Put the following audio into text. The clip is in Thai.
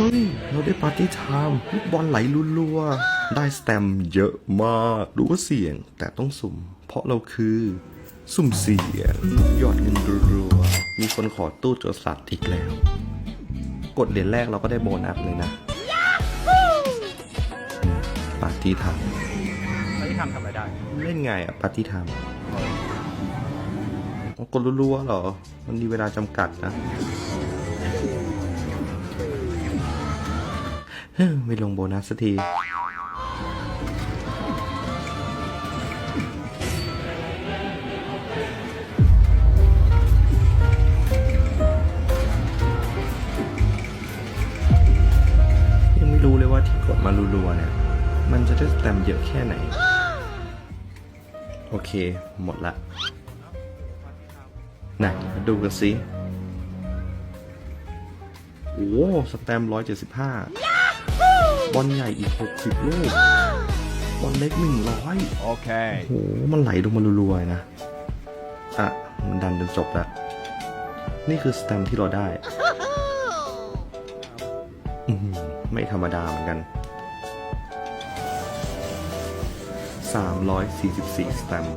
ฮ้ย เราได้ปาร์ตี้ไทม์ลูกบอลไหลรัวๆได้สแตมป์เยอะมากรู้ว่าเสี่ยงแต่ต้องสุ่ม เพราะเราคือ สุ่มเสี่ยงยอดเงินรัวๆมีคนขอตู้โจรสัตว์อีกแล้ว กดเหรียญแรกเราก็ได้โบนัสเลยนะปาร์ตี้ไทม์แล้วที่ทำทำอะไรได้ เล่นไงอะปาร์ตี้ไทม์อ๋อกดรัวๆเหรอ มันมีเวลาจำกัดนะ ไม่ลงโบนัสสักที ยังไม่รู้เลยว่าที่กดมารัวๆเนี่ย มันจะได้สแตมเยอะแค่ไหน โอเค หมดละไหนมาดูกันสิโอ้สแตมร้อยเจ็ดสิบห้า บอลใหญ่อีกหกสิบลูก บอลเล็กหนึ่งร้อย Okay. โอ้โห มันไหลลงมารัวๆนะ อะ มันดันจนจบแล้วนี่คือสแตมป์ที่เราได้อืมไม่ธรรมดาเหมือนกัน 344 สแตมป์